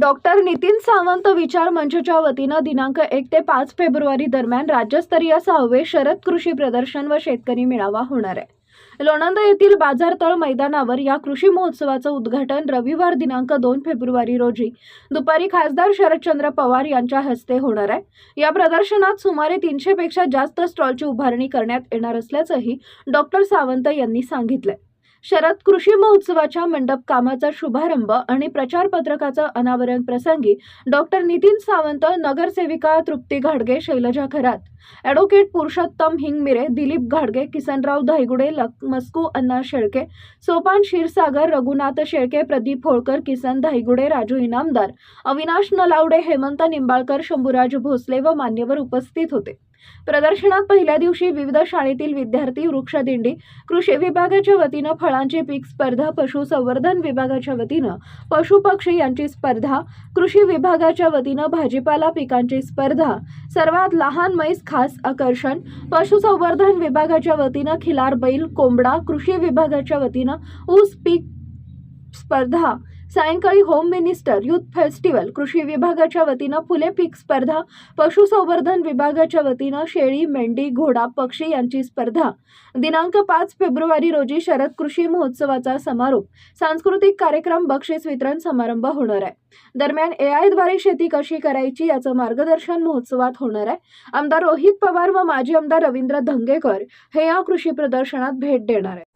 Doctor Nitin Sawant विचार मंचच्या वतीनं दिनांक एक ते पाच फेब्रुवारी दरम्यान राज्यस्तरीय सहावे शरद कृषी प्रदर्शन व शेतकरी मेळावा होणार आहे. लोणंद येथील बाजारतळ मैदानावर या कृषी महोत्सवाचं उद्घाटन रविवार दिनांक दोन फेब्रुवारी रोजी दुपारी खासदार शरदचंद्र पवार यांच्या हस्ते होणार आहे. या प्रदर्शनात सुमारे तीनशे पेक्षा जास्त स्टॉलची उभारणी करण्यात येणार असल्याचंही डॉक्टर सावंत यांनी सांगितलंय. शरद कृषी महोत्सवाच्या मंडप कामाचा शुभारंभ आणि प्रचार पत्रकाचं अनावरण प्रसंगी डॉक्टर नितीन सावंत नगरसेविका तृप्ती घाडगे शैलजा खरात. ॲडव्होकेट पुरुषोत्तम हिंगमिरे दिलीप घाडगे किसनराव धायगुडे लक मस्कू अण्णा शेळके सोपान क्षीरसागर रघुनाथ शेळके प्रदीप होळकर किसन धायगुडे राजू इनामदार अविनाश नलावडे हेमंत निंबाळकर शंभूराज भोसले व मान्यवर उपस्थित होते. प्रदर्शनात पहिल्या दिवशी विविध शाळेतील विद्यार्थी वृक्षदिंडी कृषी विभागाच्या वतीनं फळांची पीक स्पर्धा पशुसंवर्धन विभागाच्या वतीनं पशुपक्षी यांची स्पर्धा कृषी विभागाच्या वतीनं भाजीपाला पिकांची स्पर्धा सर्वात लहान म्हैस खास आकर्षण पशुसंवर्धन विभागाच्या वतीनं खिलार बैल कोंबडा कृषी विभागाच्या वतीनं ऊस पीक स्पर्धा सायंकाळी होम मिनिस्टर युथ फेस्टिवल कृषी विभागाच्या वतीनं फुले पीक स्पर्धा पशुसंवर्धन विभागाच्या वतीनं शेळी मेंढी घोडा पक्षी यांची स्पर्धा. दिनांक पाच फेब्रुवारी रोजी शरद कृषी महोत्सवाचा समारोप. सांस्कृतिक कार्यक्रम बक्षीस वितरण समारंभ होणार आहे. दरम्यान ए आयद्वारे शेती कशी करायची याचं मार्गदर्शन महोत्सवात होणार आहे. आमदार रोहित पवार व माजी आमदार रवींद्र धंगेकर हे या कृषी प्रदर्शनात भेट देणार आहेत.